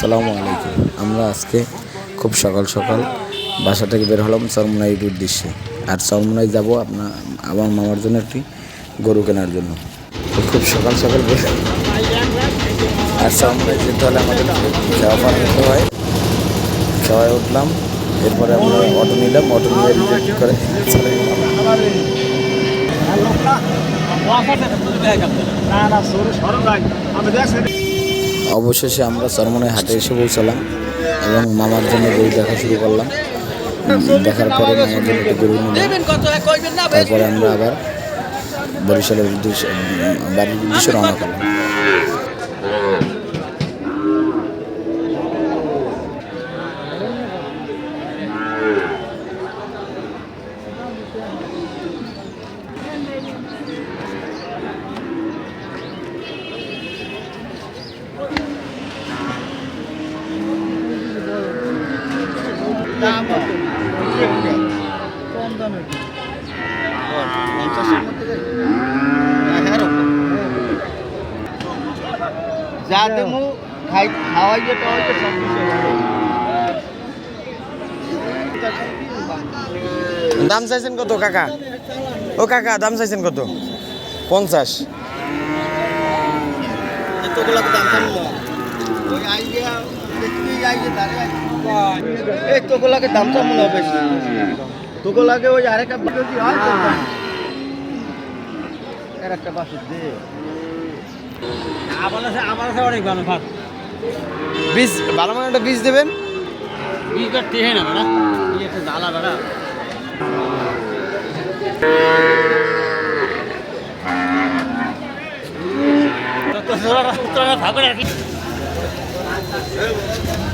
সালামু আলাইকুম। আমরা আজকে খুব সকাল সকাল বাসা থেকে বের হলাম চরমনাইয়ের উদ্দেশ্যে। আর চরমনাই যাব আপনার আমার মামার জন্য একটি গরু কেনার জন্য। খুব সকাল সকাল বের আর চরমনাই যেতে হলে আমাদের খাওয়া পার হতে হয়। খাওয়ায় উঠলাম, এরপরে আমরা অটো নিলাম, অটো নিয়ে রিজেক্ট করে চলে গেলাম। অবশেষে আমরা চরমনের হাটে এসে পৌঁছালাম এবং মামার জন্য গরু দেখা শুরু করলাম। দেখার পরে মামার জন্য একটু গরু নিলাম তারপরে আমরা আবার বরিশালের উদ্দেশ্যে বাড়ির উদ্দেশ্যে রওনা করলাম। কম দামে পঞ্চাশের মধ্যে যা দেবো খাই টাওয়াইয়ে সব দাম চাইছেন কত কাকা? ও কাকা দাম চাইছেন কত? পঞ্চাশ। দাম এই তোগুলাকে দাম দাম মনে হবে তোগুলাকে ওই আরেকটা তো। এর একটা বাসুর দে। আমার আছে আমার আছে অনেক ভালো ভাত। বীজ ভালো মানে একটা বীজ দেবেন? বীজটা টেহে না বেড়া। এই একটা জ্বালা বেড়া। থাকবে É.